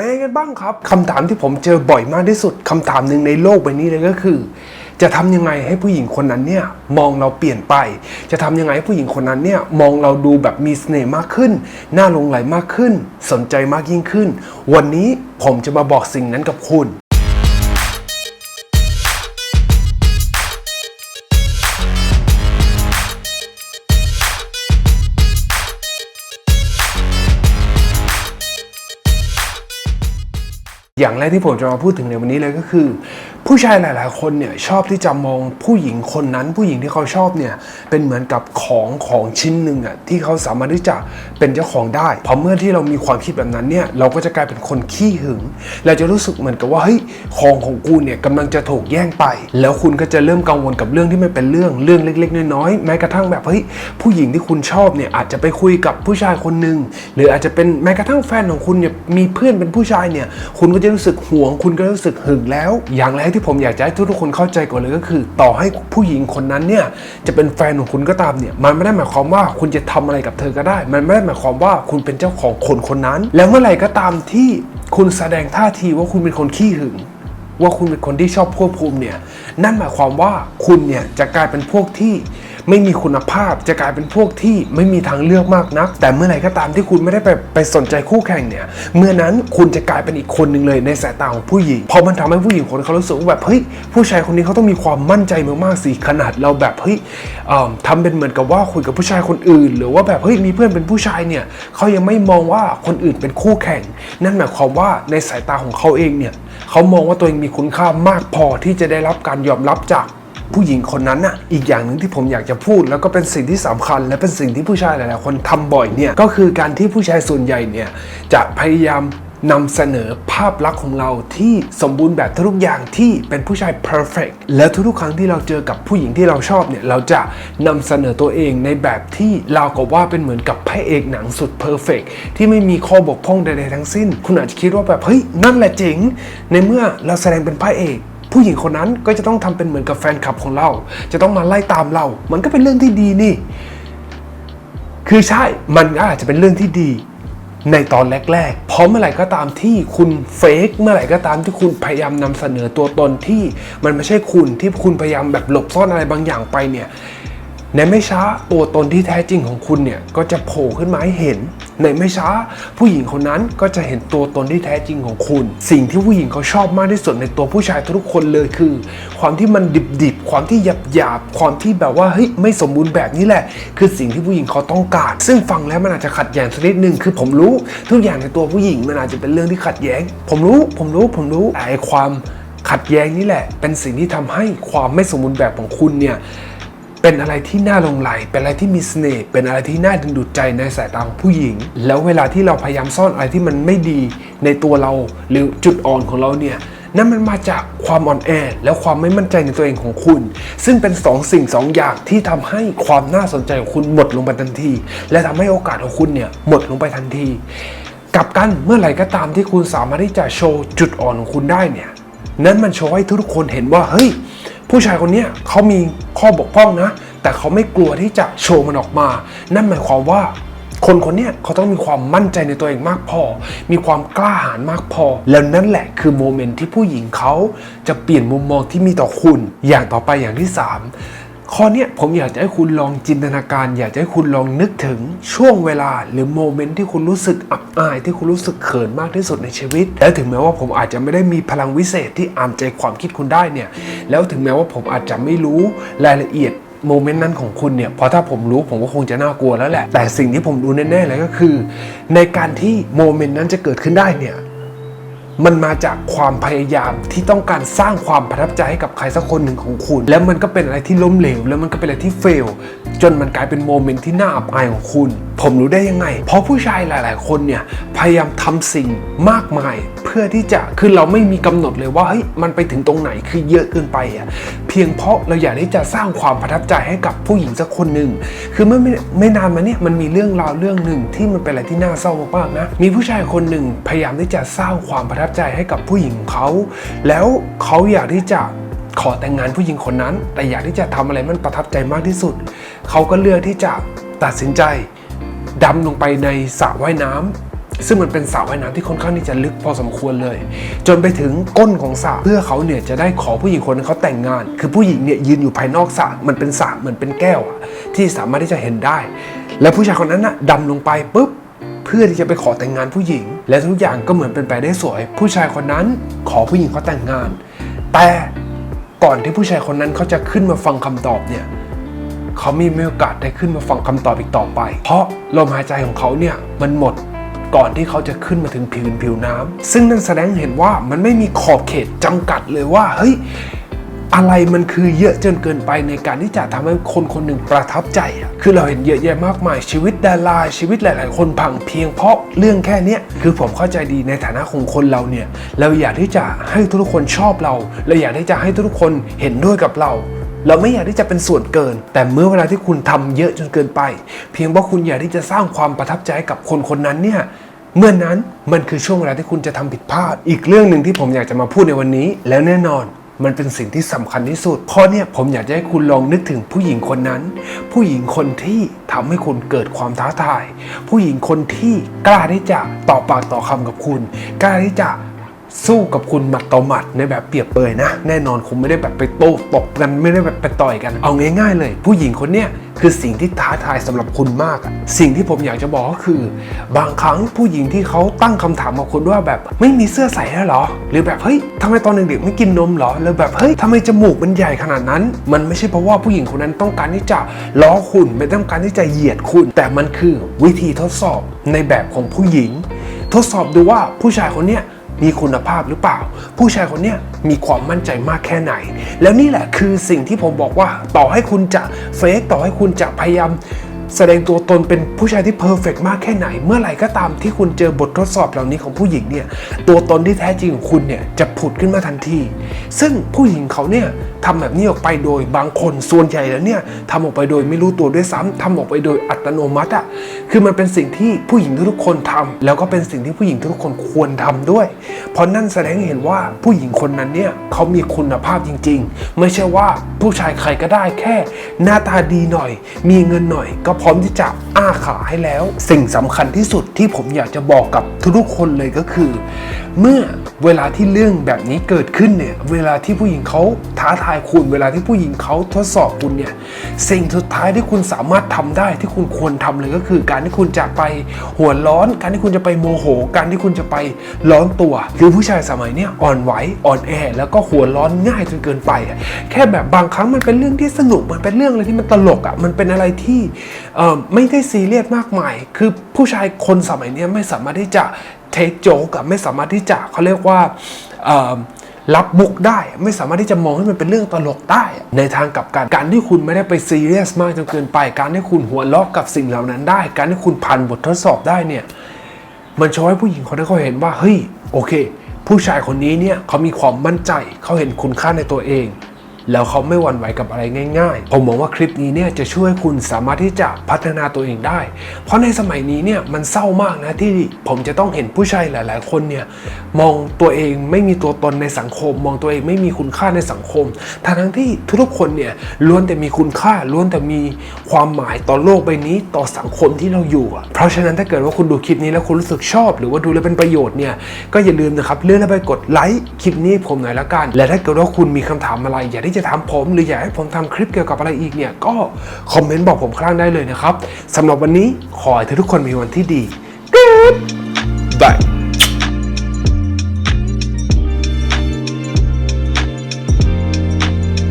เป็นยังกันบ้างครับคำถามที่ผมเจอบ่อยมากที่สุดคำถามหนึ่งในโลกใบนี้เลยก็คือ จะทำยังไงให้ผู้หญิงคนนั้นเนี่ยมองเราเปลี่ยนไป จะทำยังไงให้ผู้หญิงคนนั้นเนี่ยมองเราดูแบบมีเสน่ห์มากขึ้นน่าหลงไหลมากขึ้น สนใจมากยิ่งขึ้น วันนี้ผมจะมาบอกสิ่งนั้นกับคุณ อย่างแรกที่ผมจะมาพูดถึงในวันนี้เลยก็คือ ผู้ชายหลาย ๆ คนเนี่ยชอบที่จะมองผู้หญิงคนนั้น ผู้หญิงที่เขาชอบเนี่ยเป็นเหมือนกับของของชิ้นหนึ่งอะที่เขาสามารถที่จะเป็นเจ้าของได้พอเมื่อที่เรามีความคิดแบบนั้นเนี่ยเราก็จะกลายเป็นคนขี้หึงเราจะรู้สึกเหมือนกับว่าเฮ้ยของของกูเนี่ยกำลังจะถูกแย่งไป แล้วคุณก็จะเริ่มกังวลกับเรื่องที่ไม่เป็นเรื่องเรื่องเล็ก ๆ น้อย ๆ แม้กระทั่งแบบเฮ้ยผู้หญิงที่คุณชอบเนี่ยอาจจะไปคุยกับผู้ชายคนหนึ่งหรืออาจจะเป็นแม้กระทั่งแฟนของคุณเนี่ยมีเพื่อนเป็นผู้ชายเนี่ยคุณก็จะรู้สึกห่วง คุณก็รู้สึกหึงแล้ว อย่างแรกที่ผมอยากจะให้ทุกๆคนเข้าใจก่อนเลยก็คือ ต่อให้ผู้หญิงคนนั้นเนี่ยจะเป็นแฟนของคุณก็ตามเนี่ยมันไม่ได้หมายความว่าคุณจะทำอะไรกับเธอก็ได้ มันไม่ได้หมายความว่าคุณเป็นเจ้าของคนคนนั้น แล้วเมื่อไหร่ก็ตามที่คุณแสดงท่าทีว่าคุณเป็นคนขี้หึงว่าคุณเป็นคนที่ชอบควบคุมเนี่ยนั่นหมายความว่าคุณเนี่ยจะกลายเป็นพวกที่ ไม่มีคุณภาพจะกลายเป็นพวกที่ไม่มีทางเลือกมากนัก แต่เมื่อไหร่ก็ตามที่คุณไม่ได้ไปไปสนใจคู่แข่งเนี่ยเมื่อนั้นคุณจะกลายเป็นอีกคนหนึ่งเลยในสายตาของผู้หญิงพราะมันทำให้ผู้หญิงคนเขารู้สึกว่าแบบเฮ้ยผู้ชายคนนี้เขาต้องมีความมั่นใจมากๆสิขนาดเราแบบเฮ้ยทำเป็นเหมือนกับว่าคุยกับผู้ชายคนอื่น หรือว่าแบบเฮ้ยมีเพื่อนเป็นผู้ชายเนี่ยเขายังไม่มองว่าคนอื่นเป็นคู่แข่ง นั่นหมายความว่าในสายตาของเขาเองเนี่ยเขามองว่าตัวเองมีคุณค่ามากพอที่จะได้รับการยอมรับจาก ผู้หญิงคนนั้นน่ะอีกอย่างหนึ่งที่ผมอยากจะพูด แล้วก็เป็นสิ่งที่สำคัญ และเป็นสิ่งที่ผู้ชายหลายๆคนทำบ่อยเนี่ยก็คือการที่ผู้ชายส่วนใหญ่เนี่ยจะพยายามนำเสนอภาพลักษณ์ของเราที่สมบูรณ์แบบทุกอย่างที่เป็นผู้ชาย perfect และทุกๆ ครั้งที่เราเจอกับผู้หญิงที่เราชอบเนี่ย เราจะนำเสนอตัวเองในแบบที่เรากับว่าเป็นเหมือนกับพระเอกหนังสุด perfect ที่ไม่มีข้อบกพร่องใดๆทั้งสิ้น คุณอาจจะคิดว่าแบบ เฮ้ย นั่นแหละเจ๋งในเมื่อเราแสดงเป็นพระเอก ผู้หญิงคนนั้นก็จะต้องทำเป็นเหมือนกับแฟนคลับของเรา จะต้องมาไล่ตามเรา มันก็เป็นเรื่องที่ดีนี่ คือใช่มันก็อาจจะเป็นเรื่องที่ดีในตอนแรกๆ เพราะเมื่อไหร่ก็ตามที่คุณเฟกเมื่อไหร่ก็ตามที่คุณพยายามนำเสนอตัวตนที่มันไม่ใช่คุณที่คุณพยายามแบบหลบซ่อนอะไรบางอย่างไปเนี่ย ในไม่ช้าตัวตนที่แท้จริงของคุณเนี่ยก็จะโผล่ขึ้นมาให้เห็น ในไม่ช้า ผู้หญิงคนนั้นก็จะเห็นตัวตนที่แท้จริงของคุณ สิ่งที่ผู้หญิงเขาชอบมากที่สุดในตัวผู้ชายทุกคนเลยคือ ความที่มันดิบๆ ความที่หยาบๆความที่แบบว่าเฮ้ยไม่สมบูรณ์แบบนี้แหละ คือสิ่งที่ผู้หญิงเขาต้องการ ซึ่งฟังแล้วมันอาจจะขัดแย้งสักนิดนึงคือผมรู้ทุกอย่างในตัวผู้หญิงมันอาจจะเป็นเรื่องที่ขัดแย้ง ผมรู้ผมรู้ผมรู้ไอ้ความขัดแย้งนี่แหละ เป็นสิ่งที่ทำให้ความไม่สมบูรณ์แบบของคุณเนี่ย เป็นอะไรที่น่าลงไหล เป็นอะไรที่มีเสน่ห์ เป็นอะไรที่น่าดึงดูดใจในสายตาของผู้หญิง แล้วเวลาที่เราพยายามซ่อนอะไรที่มันไม่ดีในตัวเราหรือจุดอ่อนของเราเนี่ยนั่นมันมาจากความอ่อนแอและความไม่มั่นใจในตัวเองของคุณ ซึ่งเป็นสองสิ่งสองอย่างที่ทำให้ความน่าสนใจของคุณหมดลงไปทันที และทำให้โอกาสของคุณเนี่ยหมดลงไปทันทีกลับกันเมื่อไหร่ก็ตามที่คุณสามารถที่จะโชว์จุดอ่อนของคุณได้เนี่ยนั้นมันโชว์ให้ทุกคนเห็นว่าเฮ้ย ผู้ชายคนนี้เขามีข้อบกพร่องนะ แต่เขาไม่กลัวที่จะโชว์มันออกมา นั่นหมายความว่าคนคนนี้เขาต้องมีความมั่นใจในตัวเองมากพอ มีความกล้าหาญมากพอ แล้วนั่นแหละคือโมเมนต์ที่ผู้หญิงเขาจะเปลี่ยนมุมมองที่มีต่อคุณ อย่างต่อไปอย่างที่สาม ข้อนี้ผมอยากจะให้คุณลองจินตนาการ อยากจะให้คุณลองนึกถึงช่วงเวลาหรือโมเมนต์ที่คุณรู้สึกอับอายที่คุณรู้สึกเขินมากที่สุดในชีวิต แล้วถึงแม้ว่าผมอาจจะไม่ได้มีพลังวิเศษที่อ่านใจความคิดคุณได้เนี่ย แล้วถึงแม้ว่าผมอาจจะไม่รู้รายละเอียดโมเมนต์นั้นของคุณเนี่ยเพราะถ้าผมรู้ผมก็คงจะน่ากลัวแล้วแหละ แต่สิ่งที่ผมรู้แน่ๆเลยก็คือ ในการที่โมเมนต์นั้นจะเกิดขึ้นได้เนี่ย มันมาจากความพยายามที่ต้องการสร้างความประทับใจให้กับใครสักคนหนึ่งของคุณ แล้วมันก็เป็นอะไรที่ล้มเหลว แล้วมันก็เป็นอะไรที่เฟล จนมันกลายเป็นโมเมนต์ที่น่าอับอายของคุณ ผมรู้ได้ยังไง เพราะผู้ชายหลาย ๆ คนเนี่ยพยายามทำสิ่งมากมาย เพื่อที่จะคือเราไม่มีกำหนดเลยว่าเฮ้ยมันไปถึงตรงไหนคือเยอะเกินไปอะเพียงเพราะเราอยากที่จะสร้างความประทับใจให้กับผู้หญิงสักคนหนึ่งคือเมื่อไม่ไม่นานมาเนี่ยมันมีเรื่องราวเรื่องหนึ่งที่มันเป็นอะไรที่น่าเศร้ามากๆนะมีผู้ชายคนหนึ่งพยายามที่จะสร้างความประทับใจให้กับผู้หญิงของเขา แล้วเขาอยากที่จะขอแต่งงานผู้หญิงคนนั้น แต่อยากที่จะทำอะไรมันประทับใจมากที่สุด เขาก็เลือกที่จะตัดสินใจ ดำลงไปในสระว่ายน้ำซึ่งมันเป็นสระว่ายน้ำที่ค่อนข้างที่จะลึกพอสมควรเลย จนไปถึงก้นของสระเพื่อเขาเนี่ยจะได้ขอผู้หญิงคนนั้นเขาแต่งงาน คือผู้หญิงเนี่ยยืนอยู่ภายนอกสระมันเป็นสระเหมือนเป็นแก้วอะที่สามารถที่จะเห็นได้ แล้วผู้ชายคนนั้นน่ะดำลงไปปุ๊บเพื่อที่จะไปขอแต่งงานผู้หญิง และทุกอย่างก็เหมือนเป็นไปได้สวย ผู้ชายคนนั้นขอผู้หญิงเขาแต่งงาน แต่ก่อนที่ผู้ชายคนนั้นเขาจะขึ้นมาฟังคำตอบเนี่ย เขาไมีไม่โอกาสได้ขึ้นมาฟังคำตอบอีกต่อไป เพราะลมหายใจของเขาเนี่ยมันหมดก่อนที่เขาจะขึ้นมาถึงผิวผิวน้ำซึ่งนั่นแสดงเห็นว่ามันไม่มีขอบเขตจำกัดเลยว่าเฮ้ยอะไรมันคือเยอะจนเกินไปในการที่จะทำให้คนคนหนึ่งประทับใจอะคือเราเห็นเยอะแยะมากมายชีวิตดาราชีวิตหลาย ๆ คนพังเพียงเพราะเรื่องแค่เนี้ยคือผมเข้าใจดีในฐานะของคนเราเนี่ยเราอยากที่จะให้ทุกคนชอบเราเราอยากที่จะให้ทุกคนเห็นด้วยกับเรา เราไม่อยากที่จะเป็นส่วนเกิน แต่เมื่อเวลาที่คุณทำเยอะจนเกินไป เพียงเพราะคุณอยากที่จะสร้างความประทับใจกับคนคนนั้นเนี่ยเมื่อนนั้นมันคือช่วงเวลาที่คุณจะทำผิดพลาด อีกเรื่องหนึ่งที่ผมอยากจะมาพูดในวันนี้ แล้วแน่นอนมันเป็นสิ่งที่สำคัญที่สุด เพราะเนี่ยผมอยากจะให้คุณลองนึกถึงผู้หญิงคนนั้น ผู้หญิงคนที่ทำให้คุณเกิดความท้าทาย ผู้หญิงคนที่กล้าที่จะต่อปากต่อคำกับคุณ กล้าที่จะ สู้กับคุณหมัดต่อหมัดในแบบเปรียบเปยนะ แน่นอนคงไม่ได้แบบไปโต้ตบกันไม่ได้แบบไปต่อยกัน เอาง่าย ๆ เลย ผู้หญิงคนเนี้ยคือสิ่งที่ท้าทายสำหรับคุณมาก สิ่งที่ผมอยากจะบอกก็คือ บางครั้งผู้หญิงที่เขาตั้งคำถามกับคุณว่าแบบไม่มีเสื้อใส่แล้วเหรอ หรือแบบเฮ้ยทำไมตอนเด็กๆไม่กินนมเหรอหรือแบบเฮ้ยทำไมจมูกมันใหญ่ขนาดนั้น มันไม่ใช่เพราะว่าผู้หญิงคนนั้นต้องการที่จะล้อคุณไม่ต้องการที่จะเหยียดคุณ แต่มันคือวิธีทดสอบในแบบของผู้หญิง ทดสอบดูว่าผู้ชายคนเนี้ย มีคุณภาพหรือเปล่า ผู้ชายคนนี้มีความมั่นใจมากแค่ไหน แล้วนี่แหละคือสิ่งที่ผมบอกว่าต่อให้คุณจะเฟกต่อให้คุณจะพยายาม แสดงตัวตนเป็นผู้ชายที่เพอร์เฟกมากแค่ไหน เมื่อไหร่ก็ตามที่คุณเจอบททดสอบเหล่านี้ของผู้หญิงเนี่ยตัวตนที่แท้จริงของคุณเนี่ยจะผุดขึ้นมาทันที ซึ่งผู้หญิงเขาเนี่ยทำแบบนี้ออกไปโดยบางคนส่วนใหญ่แล้วเนี่ยทำออกไปโดยไม่รู้ตัวด้วยซ้ำทำออกไปโดยอัตโนมัติอะคือมันเป็นสิ่งที่ผู้หญิงทุกคนทำแล้วก็เป็นสิ่งที่ผู้หญิงทุกคนควรทำด้วย เพราะนั่นแสดงให้เห็นว่าผู้หญิงคนนั้นเนี่ยเขามีคุณภาพจริง ๆ ไม่ใช่ว่าผู้ชายใครก็ได้แค่ หน้าตาดีหน่อย มีเงินหน่อยก็พร้อมที่จะอ้าขาให้แล้ว สิ่งสำคัญที่สุดที่ผมอยากจะบอกกับทุกๆคนเลยก็คือ เมื่อเวลาที่เรื่องแบบนี้เกิดขึ้นเนี่ยเวลาที่ผู้หญิงเขาท้าทายคุณ เวลาที่ผู้หญิงเขาทดสอบคุณเนี่ยสิ่งสุดท้ายที่คุณสามารถทำได้ที่คุณควรทำเลยก็คือ การที่คุณจะไปหัวร้อน การที่คุณจะไปโมโห การที่คุณจะไปร้อนตัว คือผู้ชายสมัยเนี้ยอ่อนไหวอ่อนแอ แล้วก็หัวร้อนง่ายจนเกินไป แค่แบบบางครั้งมันเป็นเรื่องที่สนุกมันเป็นเรื่องอะไรที่มันตลกอะมันเป็นอะไรที่ไม่ได้ซีเรียสมากมาย คือผู้ชายคนสมัยนี้ไม่สามารถที่จะเทคโจกอะไม่สามารถที่จะเขาเรียกว่ารับมุกได้ ไม่สามารถที่จะมองให้มันเป็นเรื่องตลกได้ ในทางกลับกันการที่คุณไม่ได้ไปซีเรียสมากจนเกินไป การที่คุณหัวเราะกับสิ่งเหล่านั้นได้ การที่คุณผ่านบททดสอบได้เนี่ยมันโชว์ให้ผู้หญิงคนนั้นเขาเห็นว่าเฮ้ยโอเค ผู้ชายคนนี้เนี่ยเขามีความมั่นใจเขาเห็นคุณค่าในตัวเอง แล้วเขาไม่หวั่นไหวกับอะไรง่าย ๆ ผมมองว่าคลิปนี้เนี่ยจะช่วยคุณสามารถที่จะพัฒนาตัวเองได้ เพราะในสมัยนี้เนี่ยมันเศร้ามากนะที่ผมจะต้องเห็นผู้ชายหลาย ๆ คนเนี่ยมองตัวเองไม่มีตัวตนในสังคม มองตัวเองไม่มีคุณค่าในสังคมทั้งที่ทุกๆคนเนี่ยล้วนแต่มีคุณค่าล้วนแต่มีความหมายต่อโลกใบนี้ต่อสังคมที่เราอยู่อะเพราะฉะนั้นถ้าเกิดว่าคุณดูคลิปนี้แล้วคุณรู้สึกชอบ หรือว่าดูแล้วเป็นประโยชน์เนี่ยก็อย่าลืมนะครับเลื่อนแล้วไปกดไลค์คลิปนี้ผมหน่อยละกัน และถ้าเกิดว่าคุณมีคำถามอะไรอยากที่จะถามผม หรืออยากให้ผมทำคลิปเกี่ยวกับอะไรอีกเนี่ยก็คอมเมนต์บอกผมข้างล่างได้เลยนะครับสำหรับวันนี้ขอให้ทุกคนมีวันที่ดี Goodbye